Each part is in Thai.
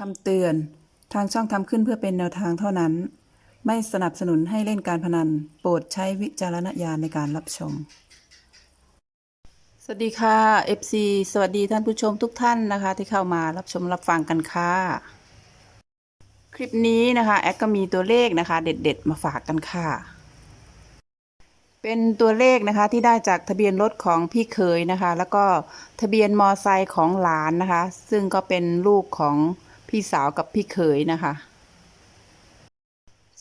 คำเตือน ทางช่องทำขึ้นเพื่อเป็นแนวทางเท่านั้น ไม่สนับสนุนให้เล่นการพนัน โปรดใช้วิจารณญาณในการรับชม สวัสดีค่ะ FC สวัสดีท่านผู้ชมทุกท่านนะคะ ที่เข้ามารับชมรับฟังกันค่ะ คลิปนี้นะคะแอดก็มีตัวเลขนะคะ เด็ด ๆ มาฝากกันค่ะ เป็นตัวเลขนะคะที่ได้จากทะเบียนรถของพี่เคยนะคะ แล้วก็ทะเบียนมอไซค์ของหลานนะคะ ซึ่งก็เป็นลูกของ พี่สาวกับพี่เคยนะคะ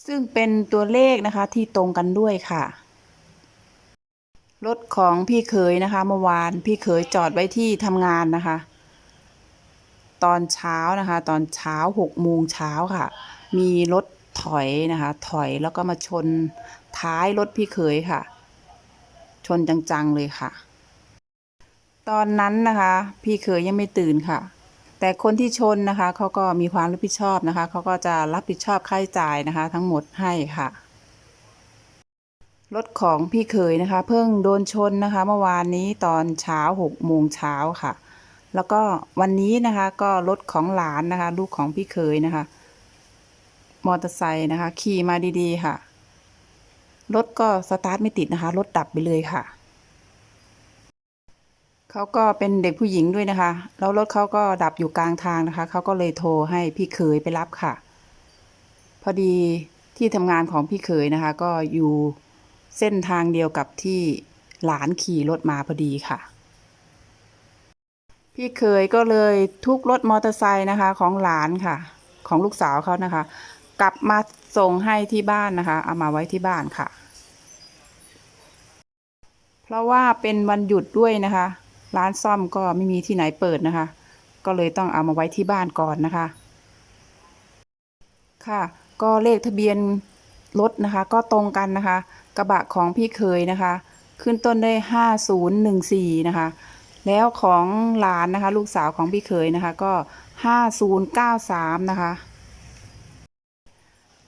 ซึ่งเป็นตัวเลขนะคะที่ตรงกันด้วยค่ะ รถของพี่เคยนะคะเมื่อวานพี่เคยจอดไว้ที่ทำงานนะคะ ตอนเช้านะคะ ตอนเช้าหกโมงเช้าค่ะ มีรถถอยนะคะ ถอยแล้วก็มาชนท้ายรถพี่เคยค่ะ ชนจังๆเลยค่ะ ตอนนั้นนะคะ พี่เคยยังไม่ตื่นค่ะ แต่คนที่ชนนะคะเขาก็มีความรับผิดชอบนะคะเขาก็จะรับผิดชอบค่าใช้จ่ายนะคะ ทั้งหมดให้ค่ะรถของพี่เคยนะคะ เพิ่งโดนชนนะคะ เมื่อวานนี้ตอนเช้าหกโมงเช้าค่ะ แล้วก็วันนี้นะคะก็รถของหลานนะคะ ลูกของพี่เคยนะคะ มอเตอร์ไซค์นะคะ ขี่มาดีๆค่ะรถก็สตาร์ทไม่ติดนะคะรถดับไปเลยค่ะ เขาก็เป็นเด็กผู้หญิงด้วยนะคะ แล้วรถเขาก็ดับอยู่กลางทางนะคะ เขาก็เลยโทรให้พี่เคยไปรับค่ะ พอดีที่ทำงานของพี่เคยนะคะ ก็อยู่เส้นทางเดียวกับที่หลานขี่รถมาพอดีค่ะ พี่เคยก็เลยทุกรถมอเตอร์ไซค์นะคะของหลานค่ะ ของลูกสาวเขานะคะ กลับมาส่งให้ที่บ้านนะคะ เอามาไว้ที่บ้านค่ะ เพราะว่าเป็นวันหยุดด้วยนะคะ ร้านซ่อมก็ไม่มีที่ไหนเปิดนะคะ ก็เลยต้องเอามาไว้ที่บ้านก่อนนะคะ ค่ะ ก็เลขทะเบียนรถนะคะ ก็ตรงกันนะคะ กระบะของพี่เคยนะคะ ขึ้นต้นด้วยห้าศูนย์หนึ่งสี่นะคะ แล้วของหลานนะคะ ลูกสาวของพี่เคยนะคะ ก็ห้าศูนย์เก้าสามนะคะ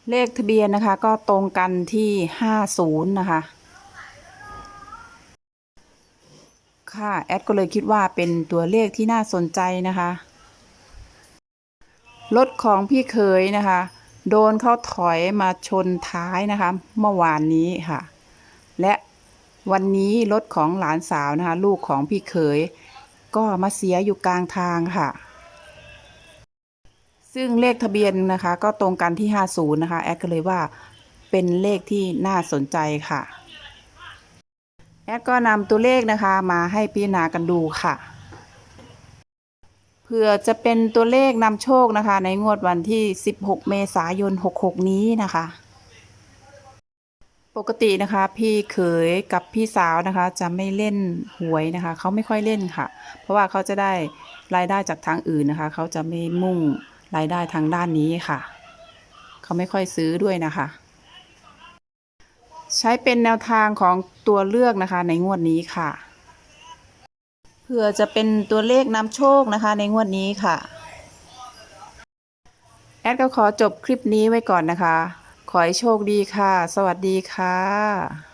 เลขทะเบียนนะคะก็ตรงกันที่ห้าศูนย์นะคะ ค่ะแอดก็เลยคิดว่าเป็นตัวเลขที่น่าสนใจนะคะรถของพี่เคยนะคะ โดนเขาถอยมาชนท้ายนะคะ เมื่อวานนี้ค่ะ และวันนี้รถของหลานสาวนะคะ ลูกของพี่เคยก็มาเสียอยู่กลางทางค่ะ ซึ่งเลขทะเบียนนะคะ ก็ตรงกันที่ 50 นะคะ แอดก็เลยว่าเป็นเลขที่น่าสนใจค่ะ แอดก็นำตัวเลขนะคะมาให้พิจารณากันดูค่ะเพื่อจะเป็นตัวเลขนำโชคนะคะ ในงวดวันที่ 16 เมษายน 66 นี้นะคะ ปกตินะคะ พี่เขยกับพี่สาวนะคะ จะไม่เล่นหวยนะคะ เขาไม่ค่อยเล่นค่ะ เพราะว่าเขาจะได้รายได้จากทางอื่นนะคะ เขาจะไม่มุ่งรายได้ทางด้านนี้ค่ะ เขาไม่ค่อยซื้อด้วยนะคะ ช้เป็นแนวทางของตัวเลือกนะคะ ในงวดนี้ค่ะ เพื่อจะเป็นตัวเลขนำโชคนะคะ ในงวดนี้ค่ะ แอดก็ขอจบคลิปนี้ไว้ก่อนนะคะ ขอให้โชคดีค่ะ สวัสดีค่ะ